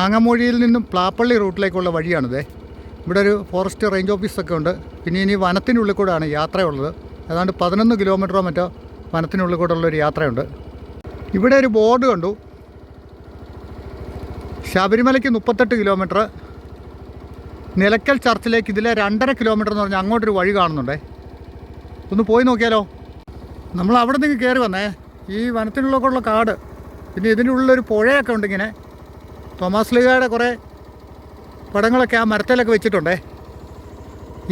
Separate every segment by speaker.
Speaker 1: ആങ്ങമൂഴിയിൽ നിന്നും പ്ലാപ്പള്ളി റൂട്ടിലേക്കുള്ള വഴിയാണിത്. ഇവിടെ ഒരു ഫോറസ്റ്റ് റേഞ്ച് ഓഫീസൊക്കെ ഉണ്ട്. പിന്നെ ഇനി വനത്തിനുള്ളിൽ കൂടെയാണ് യാത്രയുള്ളത്. ഏതാണ്ട് പതിനൊന്ന് കിലോമീറ്ററോ മറ്റോ വനത്തിനുള്ളിൽ കൂടെ ഉള്ളൊരു യാത്രയുണ്ട്. ഇവിടെ ഒരു ബോർഡ് കണ്ടു. ശബരിമലയ്ക്ക് മുപ്പത്തെട്ട് കിലോമീറ്റർ നിലയ്ക്കൽ ചർച്ചിലേക്ക് ഇതിലെ രണ്ടര കിലോമീറ്റർ എന്ന് പറഞ്ഞാൽ അങ്ങോട്ടൊരു വഴി കാണുന്നുണ്ടേ. ഒന്ന് പോയി നോക്കിയാലോ? നമ്മൾ അവിടെ നിന്ന് കയറി വന്നേ. ഈ വനത്തിനുള്ളിലുള്ള കാട്. പിന്നെ ഇതിന്റെ ഉള്ളിലൊരു പുഴയൊക്കെ ഉണ്ട് ഇങ്ങനെ തോമസ് ലീഗയുടെ കുറേ പടങ്ങളൊക്കെ ആ മരത്തിലൊക്കെ വെച്ചിട്ടുണ്ടേ.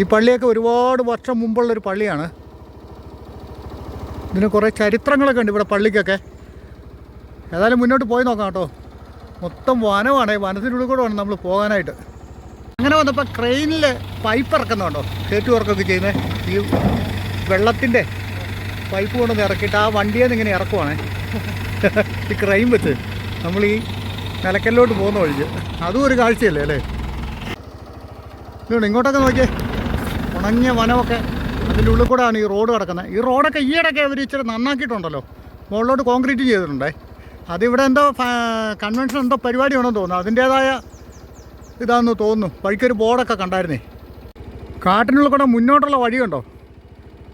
Speaker 1: ഈ പള്ളിയൊക്കെ ഒരുപാട് വർഷം മുമ്പുള്ളൊരു പള്ളിയാണ്. ഇതിന് കുറേ ചരിത്രങ്ങളൊക്കെ ഉണ്ട് ഇവിടെ പള്ളിക്കൊക്കെ. ഏതായാലും മുന്നോട്ട് പോയി നോക്കാം കേട്ടോ. മൊത്തം വനമാണ്. വനത്തിനുള്ളിൽ കൂടെ വേണം നമ്മൾ പോകാനായിട്ട്. അങ്ങനെ വന്നപ്പോൾ ക്രെയിനിൽ പൈപ്പ് ഇറക്കുന്നുണ്ടോ കയറ്റി വർക്കൊക്കെ ചെയ്യുന്നത് ഈ വെള്ളത്തിന്റെ പൈപ്പ് കൊണ്ടൊന്ന് ഇറക്കിയിട്ട് ആ വണ്ടിയിൽ നിന്ന് ഇങ്ങനെ ഇറക്കുവാണേ. ഈ ക്രെയിൻ വെച്ച്. നമ്മൾ ഈ നിലക്കല്ലോട്ട് പോകുന്ന വഴിക്ക്. അതും ഒരു കാഴ്ചയല്ലേ അല്ലേ? ഇങ്ങോട്ടൊക്കെ നോക്കിയേ. ഉണങ്ങിയ വനമൊക്കെ അതിന്റെ ഉള്ളിൽ കൂടെയാണ് ഈ റോഡ് കിടക്കുന്നത്. ഈ റോഡൊക്കെ ഈയിടയ്ക്ക് അവർ ഇച്ചിരി നന്നാക്കിയിട്ടുണ്ടല്ലോ. മുകളിലോട്ട് കോൺക്രീറ്റ് ചെയ്തിട്ടുണ്ടേ. അതിവിടെ എന്തോ കൺവെൻഷൻ എന്തോ പരിപാടി ഉണ്ടെന്ന് തോന്നുന്നു. അതിന്റേതായ ഇതാണെന്ന് തോന്നുന്നു. വഴിക്കൊരു ബോർഡൊക്കെ കണ്ടായിരുന്നേ. കാട്ടിനുള്ളിൽ കൂടെ മുന്നോട്ടുള്ള വഴിയുണ്ടോ?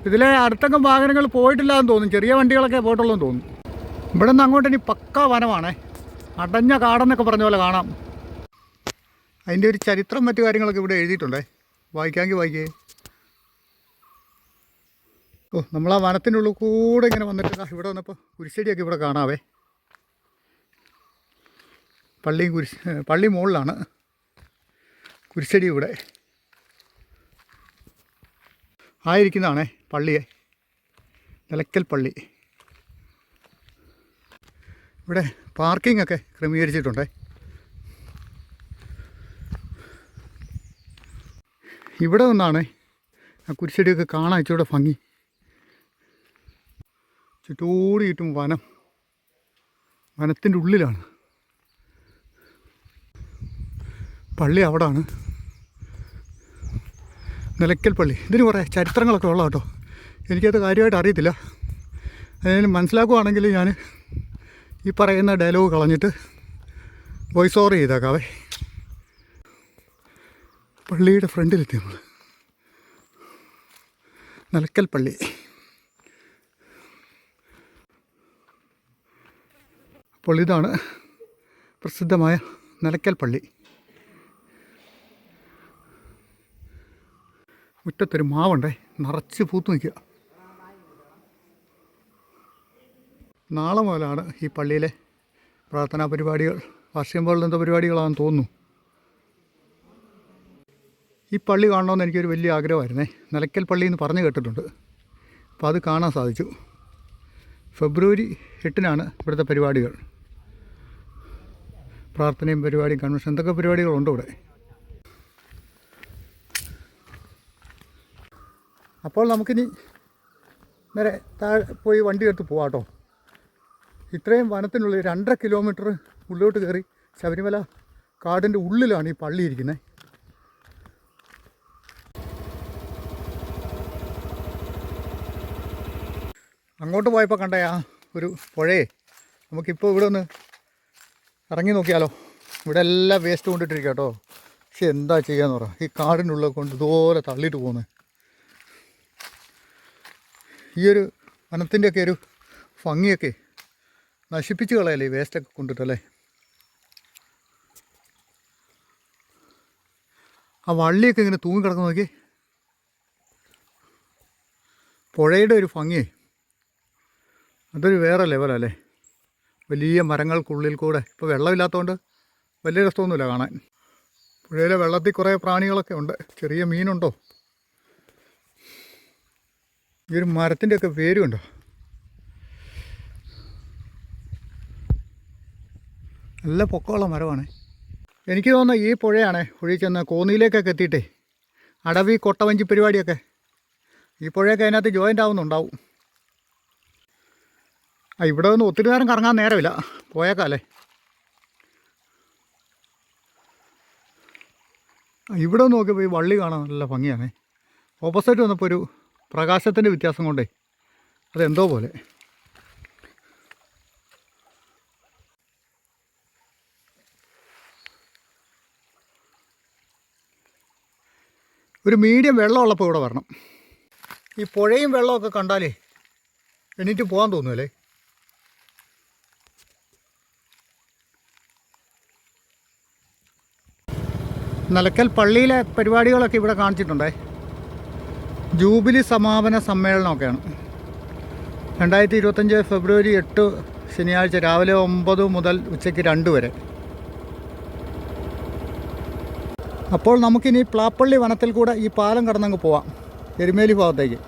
Speaker 1: ഇതിലെ അടുത്തൊക്കെ വാഹനങ്ങൾ പോയിട്ടില്ല എന്ന് തോന്നുന്നു. ചെറിയ വണ്ടികളൊക്കെ പോയിട്ടുള്ളതെന്ന് തോന്നുന്നു. ഇവിടെ നിന്ന് അങ്ങോട്ട് ഇനി പക്കാ വനമാണേ. അടഞ്ഞ കാടെന്നൊക്കെ പറഞ്ഞ പോലെ കാണാം. അതിന്റെ ഒരു ചരിത്രം മറ്റു കാര്യങ്ങളൊക്കെ ഇവിടെ എഴുതിയിട്ടുണ്ടേ? വായിക്കാമെങ്കിൽ വായിക്കേ. ഓ നമ്മൾ ആ വനത്തിന്റെ ഉള്ളിൽ കൂടെ ഇങ്ങനെ വന്നിട്ട് ഇവിടെ വന്നപ്പോൾ കുരിശടിയൊക്കെ ഇവിടെ കാണാവേ. പള്ളിയും കുരിശ് പള്ളി മുകളിലാണ് കുരിശടി ഇവിടെ. ആയിരിക്കുന്നതാണേ പള്ളിയെ. നിലയ്ക്കൽ പള്ളി. ഇവിടെ പാർക്കിംഗ് ഒക്കെ ക്രമീകരിച്ചിട്ടുണ്ട്. ഇവിടെ നിന്നാണ് ആ കുരിശടിയൊക്കെ കാണാൻ ഇച്ചിരി ഭംഗി. ചുറ്റോടി കിട്ടും വനം. വനത്തിന്റെ ഉള്ളിലാണ്. പള്ളി അവിടാണ്. നിലയ്ക്കൽ പള്ളി. ഇതിന് കുറേ ചരിത്രങ്ങളൊക്കെ ഉള്ള കേട്ടോ എനിക്കത് കാര്യമായിട്ട് അറിയത്തില്ല. അതിന് മനസ്സിലാക്കുവാണെങ്കിൽ ഞാൻ ഈ പറയുന്ന ഡയലോഗ് കളഞ്ഞിട്ട് വോയിസ് ഓവർ ചെയ്തേക്കാവേ. പള്ളിയുടെ ഫ്രണ്ടിലെത്തി നമ്മൾ നിലക്കൽ പള്ളി. അപ്പോൾ ഇതാണ് പ്രസിദ്ധമായ നിലക്കൽ പള്ളി. മുറ്റത്തൊരു മാവുണ്ടേ നിറച്ച് പൂത്തു നിൽക്കുക. നാളെ മുതലാണ് ഈ പള്ളിയിലെ പ്രാർത്ഥനാ പരിപാടികൾ. വർഷം പോലുള്ള എന്തോ പരിപാടികളാണെന്ന് തോന്നുന്നു. ഈ പള്ളി കാണണമെന്ന് എനിക്കൊരു വലിയ ആഗ്രഹമായിരുന്നേ. നിലയ്ക്കൽ പള്ളി എന്ന് പറഞ്ഞു കേട്ടിട്ടുണ്ട്. അപ്പോൾ അത് കാണാൻ സാധിച്ചു. ഫെബ്രുവരി എട്ടിനാണ് ഇവിടുത്തെ പരിപാടികൾ. പ്രാർത്ഥനയും പരിപാടിയും കൺവെൻഷൻ എന്തൊക്കെ പരിപാടികളുണ്ട് ഇവിടെ? അപ്പോൾ നമുക്കിനി നേരെ താഴെ പോയി വണ്ടി എടുത്ത് പോവാം കേട്ടോ. ഇത്രയും വനത്തിനുള്ളിൽ രണ്ടര കിലോമീറ്റർ ഉള്ളിലോട്ട് കയറി ശബരിമല കാടിന്റെ ഉള്ളിലാണ് ഈ പള്ളി ഇരിക്കുന്നത് അങ്ങോട്ട് പോയപ്പോൾ കണ്ടേ ആ ഒരു പുഴയെ. നമുക്കിപ്പോൾ ഇവിടെ ഒന്ന് ഇറങ്ങി നോക്കിയാലോ. ഇവിടെ എല്ലാം വേസ്റ്റ് കൊണ്ടിട്ടിരിക്കുക കേട്ടോ പക്ഷെ എന്താ ചെയ്യാന്ന് പറ. ഈ കാടിനുള്ളിൽ കൊണ്ട് ഇതുപോലെ തള്ളിയിട്ട് പോകുന്നത് ഈ ഒരു വനത്തിന്റെയൊക്കെ ഒരു ഭംഗിയൊക്കെ നശിപ്പിച്ച് കളയല്ലേ ഈ വേസ്റ്റൊക്കെ കൊണ്ടിട്ടല്ലേ? ആ വള്ളിയൊക്കെ ഇങ്ങനെ തൂങ്ങി കിടക്കുന്ന നോക്കി. പുഴയുടെ ഒരു ഭംഗി. അതൊരു വേറെ ലെവലല്ലേ വലിയ മരങ്ങൾക്കുള്ളിൽ കൂടെ. ഇപ്പോൾ വെള്ളമില്ലാത്തതുകൊണ്ട് വലിയ രസമൊന്നുമില്ല കാണാൻ. പുഴയിലെ വെള്ളത്തിൽ കുറേ പ്രാണികളൊക്കെ ഉണ്ട്. ചെറിയ മീനുണ്ടോ? ഈ ഒരു മരത്തിന്റെയൊക്കെ വേരുണ്ടോ നല്ല പൊക്കമുള്ള മരമാണ്. എനിക്ക് തോന്നുന്നു ഈ പുഴയാണ് പുഴയിൽ ചെന്ന് കോന്നിയിലേക്കൊക്കെ എത്തിയിട്ടേ. അടവി കൊട്ടവഞ്ചി പരിപാടിയൊക്കെ. ഈ പുഴയൊക്കെ അതിനകത്ത് ജോയിന്റ് ആവുന്നുണ്ടാവും. ആ ഇവിടെ നിന്ന് ഒത്തിരി നേരം കറങ്ങാൻ നേരമില്ല. പോയേക്കാല്ലേ. ഇവിടെ നോക്കിയപ്പോൾ ഈ വള്ളി കാണാൻ നല്ല ഭംഗിയാണ്. ഓപ്പോസിറ്റ് വന്നപ്പോൾ ഒരു പ്രകാശത്തിന്റെ വ്യത്യാസം കൊണ്ടേ. അതെന്തോ പോലെ. ഒരു മീഡിയം വെള്ളമുള്ളപ്പോൾ ഇവിടെ വരണം. ഈ പുഴയും വെള്ളമൊക്കെ കണ്ടാലേ എണീറ്റ് പോകാൻ തോന്നുമല്ലേ നിലക്കൽ പള്ളിയിലെ പരിപാടികളൊക്കെ ഇവിടെ കാണിച്ചിട്ടുണ്ടേ. ജൂബിലി സമാപന സമ്മേളനമൊക്കെയാണ്. രണ്ടായിരത്തി ഇരുപത്തഞ്ച് ഫെബ്രുവരി എട്ട് ശനിയാഴ്ച രാവിലെ ഒമ്പത് മുതൽ ഉച്ചയ്ക്ക് രണ്ട് വരെ. അപ്പോൾ നമുക്കിനി പ്ലാപ്പള്ളി വനത്തിൽ കൂടെ ഈ പാലം കടന്നങ്ങ് പോവാം. എരുമേലി ഭാഗത്തേക്ക്.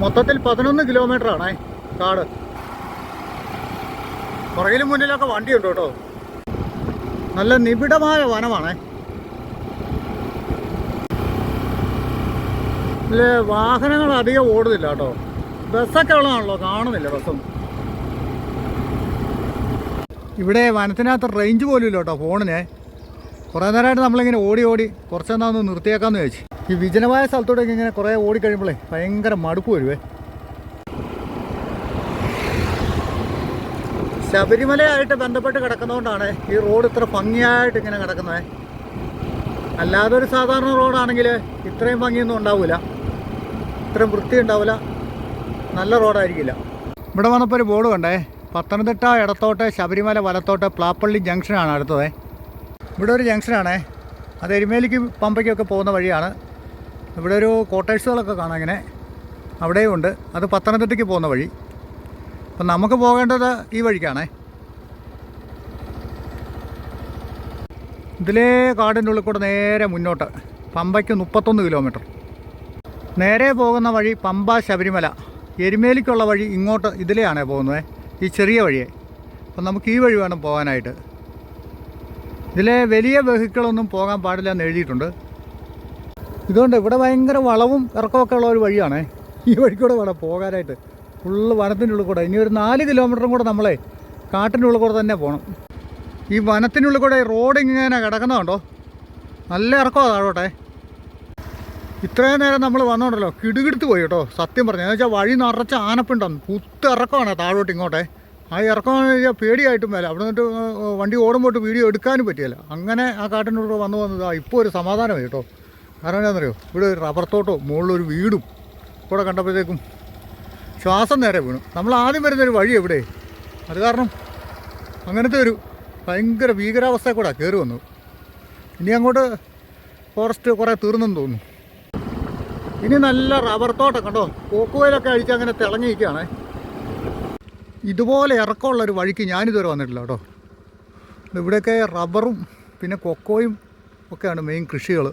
Speaker 1: മൊത്തത്തിൽ പതിനൊന്ന് കിലോമീറ്റർ ആണേ കാട്. പുറകിലും മുന്നിലൊക്കെ വണ്ടിയുണ്ട് കേട്ടോ. നല്ല നിബിഡമായ വനമാണേ. ഇതിൽ വാഹനങ്ങൾ അധികം ഓടുന്നില്ല കേട്ടോ. ബസ്സൊക്കെ ഉള്ളതാണല്ലോ കാണുന്നില്ല ബസ്സൊന്നും ഇവിടെ വനത്തിനകത്ത് റേഞ്ച് പോലും ഇല്ല കേട്ടോ ഫോണിന്. കുറേ നേരമായിട്ട് നമ്മളിങ്ങനെ ഓടി ഓടി കുറച്ച് കുറച്ചെന്നാ ഒന്ന് നിർത്തിയേക്കാന്ന് ചോദിച്ചു ഈ വിജനമായ സ്ഥലത്തോടൊക്കെ ഇങ്ങനെ കുറേ ഓടിക്കഴിയുമ്പോഴേ ഭയങ്കര മടുപ്പ് വരുവേ. ശബരിമലയായിട്ട് ബന്ധപ്പെട്ട് കിടക്കുന്നതുകൊണ്ടാണ് ഈ റോഡ് ഇത്ര ഭംഗിയായിട്ട് ഇങ്ങനെ കിടക്കുന്നത് അല്ലാതെ ഒരു സാധാരണ റോഡാണെങ്കിൽ ഇത്രയും ഭംഗിയൊന്നും ഉണ്ടാവില്ല ഇത്രയും വൃത്തി ഉണ്ടാവില്ല നല്ല റോഡായിരിക്കില്ല. ഇവിടെ വന്നപ്പോൾ ഒരു ബോർഡ് കണ്ടേ. പത്തനംതിട്ട ഇടത്തോട്ട് ശബരിമല വലത്തോട്ട് പ്ലാപ്പള്ളി ജംഗ്ഷനാണ് അടുത്തത്. ഇവിടെ ഒരു ജംഗ്ഷനാണേ. അത് എരുമേലിക്ക് പമ്പയ്ക്കൊക്കെ പോകുന്ന വഴിയാണ്. ഇവിടെ ഒരു കോട്ടേഴ്സുകളൊക്കെ കാണാം ഇങ്ങനെ. അവിടെയും ഉണ്ട്. അത് പത്തനംതിട്ടയ്ക്ക് പോകുന്ന വഴി. അപ്പം നമുക്ക് പോകേണ്ടത് ഈ വഴിക്കാണേ. ഇതിലേ കാടിന്റെ ഉള്ളിൽ കൂടെ നേരെ മുന്നോട്ട്. പമ്പയ്ക്ക് മുപ്പത്തൊന്ന് കിലോമീറ്റർ. നേരെ പോകുന്ന വഴി പമ്പ ശബരിമല. എരുമേലിക്കുള്ള വഴി ഇങ്ങോട്ട് ഇതിലെയാണേ പോകുന്നത്. ഈ ചെറിയ വഴിയെ. അപ്പം നമുക്ക് ഈ വഴി വേണം പോകാനായിട്ട്. ഇതിലെ വലിയ വെഹിക്കിളൊന്നും പോകാൻ പാടില്ല എന്ന് എഴുതിയിട്ടുണ്ട്. ഇതുകൊണ്ട് ഇവിടെ ഭയങ്കര വളവും ഇറക്കമൊക്കെ ഉള്ള ഒരു വഴിയാണേ. ഈ വഴിക്കൂടെ വേണം പോകാനായിട്ട്. ഫുള്ള് വനത്തിന്റെ ഉള്ളിൽ കൂടെ. ഇനി ഒരു നാല് കിലോമീറ്ററും കൂടെ നമ്മളെ കാട്ടിന്റെ ഉള്ളിൽ കൂടെ തന്നെ പോകണം ഈ വനത്തിനുള്ളിൽ കൂടെ റോഡ് ഇങ്ങനെ കിടക്കുന്നതുണ്ടോ നല്ല ഇറക്കമാണ് താഴോട്ടെ. ഇത്രയും നേരം നമ്മൾ വന്നോണ്ടല്ലോ. കിടുകിടുത്ത് പോയി കേട്ടോ. സത്യം പറഞ്ഞു. എന്ന് വെച്ചാൽ വഴി നിറച്ച ആനപ്പിണ്ടോ. കുത്ത് ഇറക്കമാണ് താഴോട്ട് ഇങ്ങോട്ടെ. ആ ഇറക്കം കഴിഞ്ഞാൽ പേടിയായിട്ടും മേല അവിടെ നിന്നിട്ട് വണ്ടി ഓടുമ്പോട്ട് വീഡിയോ എടുക്കാനും പറ്റിയല്ല അങ്ങനെ ആ കാട്ടിനുള്ളിൽ വന്നു വന്നതാ ഇപ്പോൾ ഒരു സമാധാനമായി കേട്ടോ. കാരണം എന്താണെന്നറിയോ? ഇവിടെ ഒരു റബ്ബർ തോട്ടോ മുകളിലൊരു വീടും ഇവിടെ കണ്ടപ്പോഴത്തേക്കും ശ്വാസം നേരെ വീണു. നമ്മൾ ആദ്യം വരുന്നൊരു വഴി എവിടെ? അത് കാരണം അങ്ങനത്തെ ഒരു ഭയങ്കര ഭീകരാവസ്ഥ കൂടെ കയറി വന്നു. ഇനി അങ്ങോട്ട് ഫോറസ്റ്റ് കുറേ തീർന്നെന്ന് തോന്നുന്നു. ഇനി നല്ല റബ്ബർ തോട്ടം കണ്ടോ? കോക്കുവയിലൊക്കെ അഴിച്ച് അങ്ങനെ തിളങ്ങി നിൽക്കുകയാണേ ഇതുപോലെ ഇറക്കമുള്ള ഒരു വഴിക്ക് ഞാനിതുവരെ വന്നിട്ടില്ല കേട്ടോ. ഇവിടെയൊക്കെ റബ്ബറും പിന്നെ കൊക്കോയും ഒക്കെയാണ് മെയിൻ കൃഷികൾ.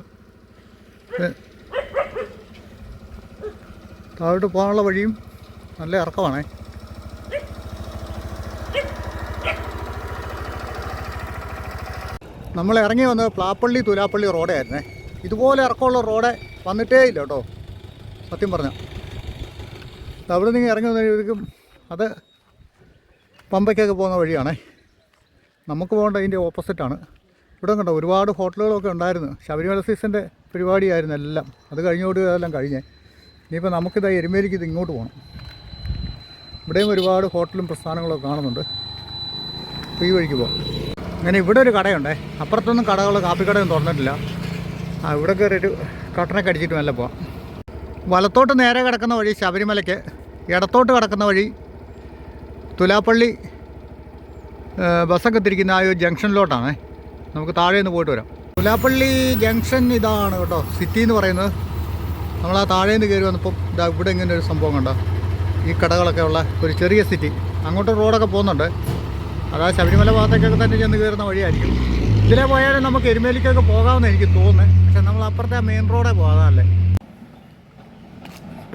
Speaker 1: താഴോട്ട് പോകാനുള്ള വഴിയും നല്ല ഇറക്കമാണേ. നമ്മൾ ഇറങ്ങി വന്നത് പ്ലാപ്പള്ളി തുലാപ്പള്ളി റോഡായിരുന്നേ ഇതുപോലെ ഇറക്കമുള്ള റോഡ് വന്നിട്ടേ ഇല്ല കേട്ടോ. സത്യം പറഞ്ഞ. അവിടെ നിന്ന് ഇറങ്ങി വന്നപ്പോഴേക്കും അത് പമ്പയ്ക്കൊക്കെ പോകുന്ന വഴിയാണേ. നമുക്ക് പോകേണ്ട അതിന്റെ ഓപ്പോസിറ്റാണ് ഇവിടെ കണ്ടോ ഒരുപാട് ഹോട്ടലുകളൊക്കെ ഉണ്ടായിരുന്നു. ശബരിമല സീസന്റെ പരിപാടിയായിരുന്നു എല്ലാം. അത് കഴിഞ്ഞോട് അതെല്ലാം കഴിഞ്ഞേ. ഇനിയിപ്പോൾ നമുക്കിത് എരുമേലിക്ക് ഇത് ഇങ്ങോട്ട് പോകണം ഇവിടെയും ഒരുപാട് ഹോട്ടലും പ്രസ്ഥാനങ്ങളൊക്കെ കാണുന്നുണ്ട്. ഈ വഴിക്ക് പോകാം അങ്ങനെ ഇവിടെ ഒരു കടയുണ്ടേ. അപ്പുറത്തൊന്നും കടകൾ കാപ്പിക്കടയൊന്നും തുറന്നിട്ടില്ല. ആ ഇവിടെ കയറിയിട്ട് കട്ടനൊക്കെ അടിച്ചിട്ട് നല്ല പോവാം. വലത്തോട്ട് നേരെ കിടക്കുന്ന വഴി ശബരിമലയ്ക്ക് ഇടത്തോട്ട് കിടക്കുന്ന വഴി തുലാപ്പള്ളി ബസ്സൊക്കെ തിരിക്കുന്ന ആ ഒരു ജംഗ്ഷനിലോട്ടാണ്. നമുക്ക് താഴെ നിന്ന് പോയിട്ട് വരാം. തുലാപ്പള്ളി ജംഗ്ഷൻ ഇതാണ് കേട്ടോ സിറ്റി എന്ന് പറയുന്നത്. നമ്മൾ ആ താഴെ നിന്ന് കയറി വന്നപ്പോൾ ഇതാ ഇവിടെ ഇങ്ങനെ ഒരു സംഭവം കണ്ടോ? ഈ കടകളൊക്കെ ഉള്ള ഒരു ചെറിയ സിറ്റി. അങ്ങോട്ട് റോഡൊക്കെ പോകുന്നുണ്ട്. അതാ ശബരിമല ഭാഗത്തേക്കൊക്കെ തന്നെ ചെന്ന് കയറുന്ന വഴിയായിരിക്കും. ഇതിലെ പോയാലും നമുക്ക് എരുമേലിക്കൊക്കെ പോകാമെന്ന് എനിക്ക് തോന്നുന്നത് പക്ഷെ നമ്മൾ അപ്പുറത്തെ മെയിൻ റോഡേ പോകാതല്ലേ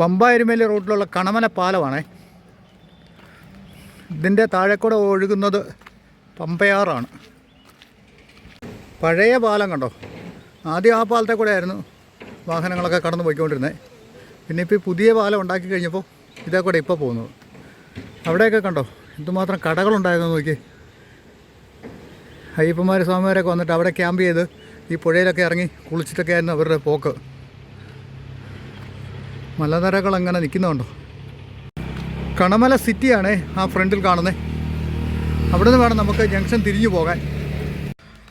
Speaker 1: പമ്പ എരുമേലി റൂട്ടിലുള്ള കണമല പാലമാണേ. ഇതിന്റെ താഴെക്കൂടെ ഒഴുകുന്നത് പമ്പയാറാണ്. പഴയ പാലം കണ്ടോ? ആദ്യം ആ പാലത്തെ കൂടെ ആയിരുന്നു വാഹനങ്ങളൊക്കെ കടന്നു പോയിക്കൊണ്ടിരുന്നത് പിന്നെ ഇപ്പോൾ പുതിയ പാലം ഉണ്ടാക്കി കഴിഞ്ഞപ്പോൾ ഇതേ കൂടെ ഇപ്പോൾ പോകുന്നത്. അവിടെയൊക്കെ കണ്ടോ? എന്തുമാത്രം കടകളുണ്ടായിരുന്നു നോക്കി അയ്യപ്പന്മാർ സ്വാമിമാരൊക്കെ വന്നിട്ട് അവിടെ ക്യാമ്പ് ചെയ്ത് ഈ പുഴയിലൊക്കെ ഇറങ്ങി കുളിച്ചിട്ടൊക്കെ ആയിരുന്നു അവരുടെ പോക്ക്. മലനിരകൾ അങ്ങനെ നിൽക്കുന്നുണ്ടോ? കണമല സിറ്റിയാണ് ആ ഫ്രണ്ടിൽ കാണുന്നത് അവിടെ നിന്ന് വേണം നമുക്ക് ജംഗ്ഷൻ തിരിഞ്ഞു പോകാൻ.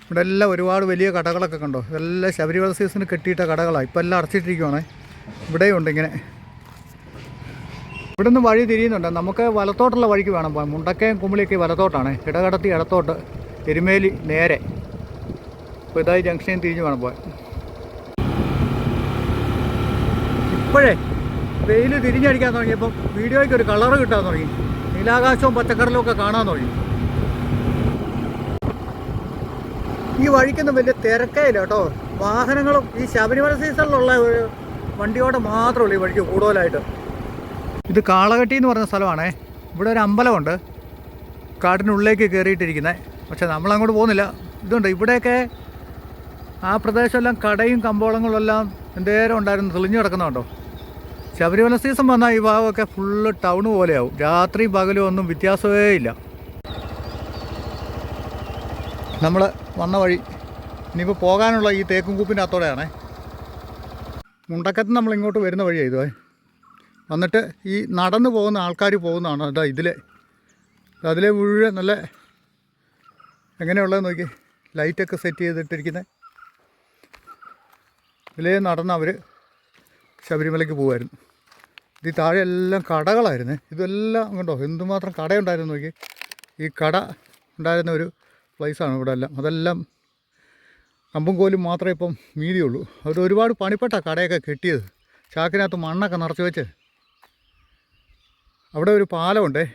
Speaker 1: ഇവിടെ എല്ലാം ഒരുപാട് വലിയ കടകളൊക്കെ കണ്ടോ? ഇതെല്ലാം ശബരിമല സീസണിൽ കെട്ടിയിട്ട കടകളാണ് ഇപ്പം എല്ലാം അടച്ചിട്ടിരിക്കുവാണ്. ഇവിടെയും ഉണ്ട് ഇങ്ങനെ. ഇവിടെ നിന്ന് വഴി തിരിയുന്നുണ്ട്. നമുക്ക് വലത്തോട്ടുള്ള വഴിക്ക് വേണം മുണ്ടക്കയും കുമിളിയൊക്കെ വലത്തോട്ടാണ്. ഇടകടത്തി ഇടത്തോട്ട് എരുമേലി നേരെ. അപ്പോൾ ഇതായി ജംഗ്ഷനിൽ തിരിഞ്ഞ് വേണം പോകാൻ. ഇപ്പോഴേ വെയിൽ തിരിഞ്ഞടിക്കാൻ തുടങ്ങിയപ്പോൾ വീഡിയോയ്ക്ക് ഒരു കളറ് കിട്ടാൻ തുടങ്ങി. നീലാകാശവും പച്ചക്കടലും ഒക്കെ കാണാൻ തുടങ്ങി. ഈ വഴിക്കൊന്നും വലിയ തിരക്കേല കേട്ടോ. വാഹനങ്ങളും ഈ ശബരിമല സീസണിലുള്ള ഒരു വണ്ടിയോടെ മാത്രമേ ഉള്ളൂ ഈ വഴിക്ക് കൂടുതലായിട്ട്. ഇത് കാളകട്ടി എന്ന് പറഞ്ഞ സ്ഥലമാണേ. ഇവിടെ ഒരു അമ്പലമുണ്ട്. കാട്ടിനുള്ളിലേക്ക് കയറിയിട്ടിരിക്കുന്നത് പക്ഷെ നമ്മളങ്ങോട്ട് പോകുന്നില്ല. ഇതുണ്ട്. ഇവിടെയൊക്കെ ആ പ്രദേശമെല്ലാം കടയും കമ്പോളങ്ങളും എല്ലാം എന്തേരം ഉണ്ടായിരുന്നു? തെളിഞ്ഞു കിടക്കുന്നുണ്ടോ ശബരിമല സീസൺ വന്നാൽ ഈ ഭാഗമൊക്കെ ഫുള്ള് ടൗൺ പോലെയാവും. രാത്രി പകലും ഒന്നും വ്യത്യാസമേ ഇല്ല. നമ്മൾ വന്ന വഴി ഇനിയിപ്പോൾ പോകാനുള്ള ഈ തേക്കും കൂപ്പിന്റെ അത്തോടെയാണേ മുണ്ടക്കത്ത് നമ്മൾ ഇങ്ങോട്ട് വരുന്ന വഴി ഇതുവേ. വന്നിട്ട് ഈ നടന്നു പോകുന്ന ആൾക്കാർ പോകുന്നതാണ് അതാ ഇതിലെ. അതിലെ മുഴുവൻ നല്ല എങ്ങനെയുള്ളത് നോക്കി ലൈറ്റൊക്കെ സെറ്റ് ചെയ്തിട്ടിരിക്കുന്നത് ഇതിലേ നടന്ന് അവർ ശബരിമലയ്ക്ക് പോകുമായിരുന്നു ഇത് താഴെ എല്ലാം കടകളായിരുന്നു. ഇതെല്ലാം കണ്ടോ? എന്തുമാത്രം കടയുണ്ടായിരുന്നു നോക്കി. ഈ കട ഉണ്ടായിരുന്ന ഒരു പ്ലേസാണ് ഇവിടെ എല്ലാം അതെല്ലാം കമ്പും കോലും മാത്രമേ ഇപ്പം മീതിയുള്ളൂ. അത് ഒരുപാട് പണിപ്പെട്ട കടയൊക്കെ കെട്ടിയത്. ചാക്കിനകത്ത് മണ്ണൊക്കെ നിറച്ച് വെച്ച്. അവിടെ ഒരു പാലമുണ്ടേ.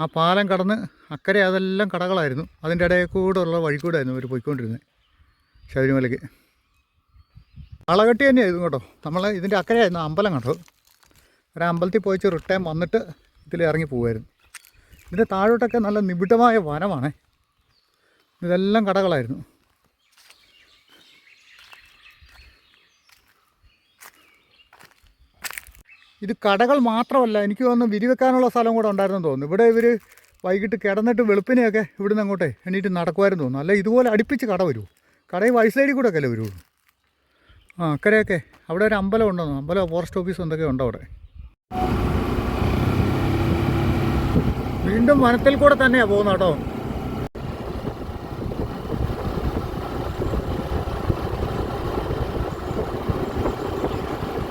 Speaker 1: ആ പാലം കടന്ന് അക്കരെ അതെല്ലാം കടകളായിരുന്നു. അതിന്റെ ഇടയിൽ കൂടെ ഉള്ള വഴി കൂടെ ആയിരുന്നു അവർ പോയിക്കൊണ്ടിരുന്നത് ശബരിമലയ്ക്ക് അളകെട്ടി തന്നെയായിരുന്നു കേട്ടോ നമ്മൾ ഇതിന്റെ അക്കരെയായിരുന്നു അമ്പലം കണ്ടോ ഒരു അമ്പലത്തിൽ പോയിച്ച് റിട്ടേൺ വന്നിട്ട് ഇതിൽ ഇറങ്ങി പോകുമായിരുന്നു ഇതിന്റെ താഴോട്ടൊക്കെ നല്ല നിബിഡമായ വനമാണ്. ഇതെല്ലാം കടകളായിരുന്നു. ഇത് കടകൾ മാത്രമല്ല എനിക്ക് തോന്നുന്നു വിരിവെക്കാനുള്ള സ്ഥലം കൂടെ ഉണ്ടായിരുന്നു തോന്നുന്നു. ഇവിടെ ഇവർ വൈകിട്ട് കിടന്നിട്ട് വെളുപ്പിനെയൊക്കെ ഇവിടുന്ന് അങ്ങോട്ടേ എണീറ്റ് നടക്കുമായിരുന്നു തോന്നുന്നു. അല്ല ഇതുപോലെ അടുപ്പിച്ച് കട വരുമോ കടയിൽ വഴി സൈഡിൽ കൂടെ അല്ലേ വരുള്ളൂ ആ അക്കരെയൊക്കെ. അവിടെ ഒരു അമ്പലം ഉണ്ടോ അമ്പലം ഫോറസ്റ്റ് ഓഫീസ് എന്തൊക്കെ ഉണ്ടോ അവിടെ? വീണ്ടും വനത്തിൽ കൂടെ തന്നെയാ പോകുന്നത് കേട്ടോ.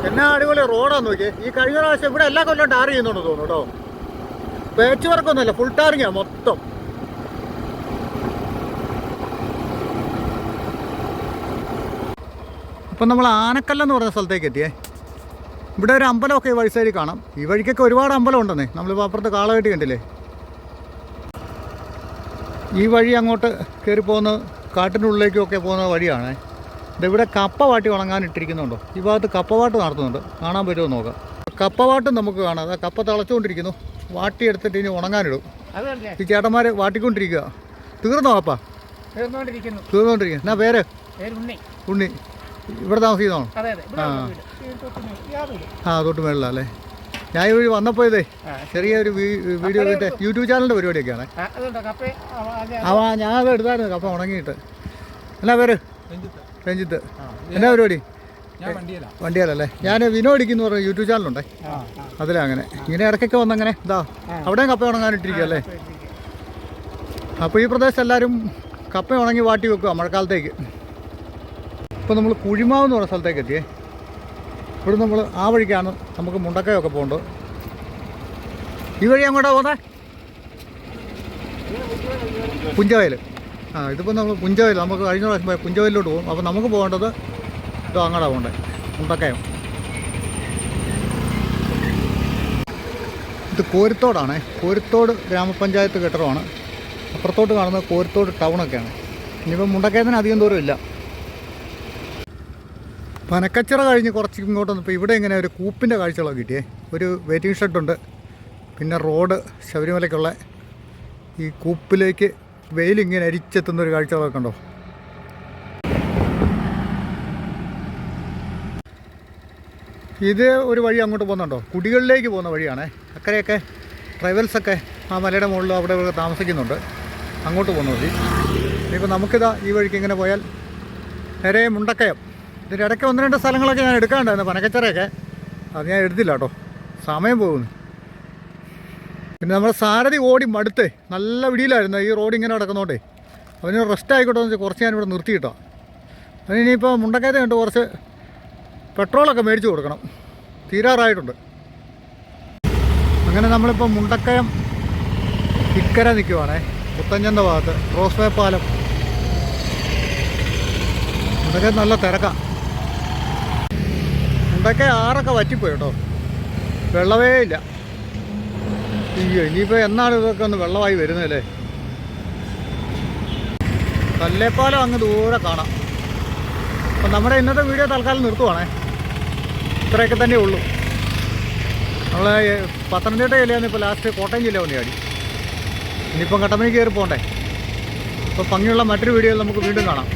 Speaker 1: എന്നാ അടിപൊളി റോഡാന്ന് നോക്കിയേ. ഈ കഴിഞ്ഞ പ്രാവശ്യം ഇവിടെ എല്ലാ കൊല്ലം ടാർ ചെയ്യുന്നുണ്ട് തോന്നുന്നു കേട്ടോ. പേച്ച് വർക്കൊന്നുമല്ല ഫുൾ ടാറിങ്ങാ മൊത്തം. ഇപ്പം നമ്മൾ ആനക്കല്ലെന്ന് പറഞ്ഞ സ്ഥലത്തേക്ക് എത്തിയേ. ഇവിടെ ഒരു അമ്പലമൊക്കെ ഈ വഴി സൈഡിൽ കാണാം. ഈ വഴിക്കൊക്കെ ഒരുപാട് അമ്പലം ഉണ്ടെന്നേ. നമ്മളിപ്പോൾ അപ്പുറത്ത് കാളകെട്ടി കണ്ടില്ലേ? ഈ വഴി അങ്ങോട്ട് കയറി പോകുന്ന കാട്ടിന്റെ ഉള്ളിലേക്കൊക്കെ പോകുന്ന വഴിയാണ്. ഇതിവിടെ കപ്പവാട്ടി ഉണങ്ങാനിട്ടിരിക്കുന്നുണ്ടോ ഈ ഭാഗത്ത് കപ്പവാട്ട് നടത്തുന്നുണ്ട്. കാണാൻ പറ്റുമോ നോക്കാം. കപ്പവാട്ടും നമുക്ക് കാണാം. അതാ കപ്പ തിളച്ചുകൊണ്ടിരിക്കുന്നു. വാട്ടി എടുത്തിട്ട് ഇനി ഉണങ്ങാനിടും. ഈ ചേട്ടന്മാർ വാട്ടിക്കൊണ്ടിരിക്കുക തീർന്നോ കപ്പ
Speaker 2: തീർന്നുകൊണ്ടിരിക്കുന്നു
Speaker 1: തീർന്നോണ്ടിരിക്കുന്നു. എന്നാ പേര്?
Speaker 2: പേര് ഉണ്ണി.
Speaker 1: ഉണ്ണി. ഇവിടെ താമസിക്കുന്നതാണോ
Speaker 2: അതെ അതെ. ഇവിടെ
Speaker 1: ആ.
Speaker 2: തൊട്ട് മേ- ഇയാ വീട്.
Speaker 1: ആ തൊട്ട് മേളിലല്ലേ? ഞാൻ ഈ വഴി വന്നപ്പോൾ ഇതേ ചെറിയൊരു വീഡിയോ മറ്റേ യൂട്യൂബ് ചാനലിന്റെ പരിപാടിയൊക്കെയാണ്.
Speaker 2: ആ.
Speaker 1: ഞാൻ അത് എടുത്തായിരുന്നു. കപ്പ ഉണങ്ങിയിട്ട്. എന്നാ പേര്? രഞ്ജിത്ത്. എന്നാ പരിപാടി? വണ്ടിയാലല്ലേ? ഞാൻ വിനോദിക്കുന്നു പറഞ്ഞ യൂട്യൂബ് ചാനലുണ്ടേ. അതിലാ അങ്ങനെ. ഇങ്ങനെ ഇടയ്ക്കൊക്കെ വന്നങ്ങനെ ഇതാ. അവിടെയും കപ്പ ഉണങ്ങാനിട്ടിരിക്കുകയല്ലേ അപ്പൊ അപ്പോൾ ഈ പ്രദേശം എല്ലാവരും കപ്പ ഉണങ്ങി വാട്ടി വെക്കുക മഴക്കാലത്തേക്ക്. ഇപ്പോൾ നമ്മൾ കുഴിമാവ് എന്ന് പറഞ്ഞ സ്ഥലത്തേക്ക് എത്തിയേ. ഇവിടെ നമ്മൾ ആ വഴിക്കാണ് നമുക്ക് മുണ്ടക്കയൊക്കെ പോകേണ്ടത്. ഈ വഴി അങ്ങോട്ടാ പോകുന്നത് പുഞ്ചവയൽ. ആ ഇതിപ്പോൾ നമ്മൾ പുഞ്ചവയൽ നമുക്ക് കഴിഞ്ഞ പ്രാവശ്യം പോയി പുഞ്ചവയലിലോട്ട് പോകും. അപ്പോൾ നമുക്ക് പോകേണ്ടത് ഇതോ അങ്ങോട്ടാണ് പോകേണ്ടത് മുണ്ടക്കയം. ഇത് കോരിത്തോടാണ്. കോരിത്തോട് ഗ്രാമപഞ്ചായത്ത് കെട്ടിടമാണ്. അപ്പുറത്തോട്ട് കാണുന്നത് കോരിത്തോട് ടൗണൊക്കെയാണ്. ഇനിയിപ്പോൾ മുണ്ടക്കയത്തിന് അധികം ദൂരം ഇല്ല പനക്കച്ചിറ കഴിഞ്ഞ് കുറച്ച് ഇങ്ങോട്ട് വന്നപ്പോൾ ഇവിടെ ഇങ്ങനെ ഒരു കൂപ്പിന്റെ കാഴ്ചകളൊക്കെ കിട്ടിയേ. ഒരു വെയിറ്റിംഗ് ഷെഡുണ്ട് പിന്നെ റോഡ് ശബരിമലയ്ക്കുള്ള ഈ കൂപ്പിലേക്ക് വെയിലിങ്ങനെ അരിച്ചെത്തുന്ന ഒരു കാഴ്ചകളൊക്കെ ഉണ്ടോ ഇത് ഒരു വഴി അങ്ങോട്ട് പോകുന്നുണ്ടോ? കുടികളിലേക്ക് പോകുന്ന വഴിയാണേ. അക്കരെയൊക്കെ ട്രൈവൽസൊക്കെ ആ മലയുടെ മുകളിൽ അവിടെ ഇവിടെ താമസിക്കുന്നുണ്ട്. അങ്ങോട്ട് പോകുന്ന വഴി. ഇപ്പോൾ നമുക്കിതാ ഈ വഴിക്ക് ഇങ്ങനെ പോയാൽ നേരെ മുണ്ടക്കയം. ഇതിന്റെ ഇടയ്ക്ക് ഒന്ന് രണ്ട് സ്ഥലങ്ങളൊക്കെ ഞാൻ എടുക്കാണ്ടായിരുന്നു പനക്കച്ചറയൊക്കെ. അത് ഞാൻ എടുത്തില്ല കേട്ടോ. സമയം പോകുന്നു. പിന്നെ നമ്മുടെ സാരഥി ഓടി മടുത്ത് നല്ല വിടിയിലായിരുന്നു ഈ റോഡ് ഇങ്ങനെ കിടക്കുന്നോണ്ടേ അവന് റെസ്റ്റ് ആയിക്കോട്ടെ എന്ന് വെച്ചാൽ കുറച്ച് ഞാൻ ഇവിടെ നിർത്തി കേട്ടോ. അതിന് ഇനിയിപ്പോൾ മുണ്ടക്കയത്ത് കണ്ട് കുറച്ച് പെട്രോളൊക്കെ മേടിച്ച് കൊടുക്കണം. തീരാറായിട്ടുണ്ട്. അങ്ങനെ നമ്മളിപ്പോൾ മുണ്ടക്കയം ഇക്കര നിൽക്കുവാണേ പുത്തഞ്ചന്ത ഭാഗത്ത് റോസ്വേ പാലം. മുണ്ടക്കയം നല്ല തിരക്കാണ് മുണ്ടക്കയം ആറൊക്കെ വറ്റിപ്പോയി കേട്ടോ. വെള്ളമേ ഇല്ല. അയ്യോ ഇനിയിപ്പോൾ എന്നാണ് ഇതൊക്കെ ഒന്ന് വെള്ളമായി വരുന്നതല്ലേ? കല്ലേപ്പാലം അങ്ങ് ദൂരെ കാണാം. അപ്പം നമ്മുടെ ഇന്നത്തെ വീഡിയോ തൽക്കാലം നിർത്തുവാണേ. ഇത്രയൊക്കെ തന്നെ ഉള്ളൂ. നമ്മൾ പത്തനംതിട്ട ജില്ലയാണ് ഇപ്പോൾ ലാസ്റ്റ് കോട്ടയം ജില്ല വന്നിയാടി ഇനിയിപ്പം കട്ടപ്പനയ്ക്ക് കയറി പോകണ്ടേ അപ്പോൾ ഭംഗിയുള്ള മറ്റൊരു വീഡിയോയിൽ നമുക്ക് വീണ്ടും കാണാം.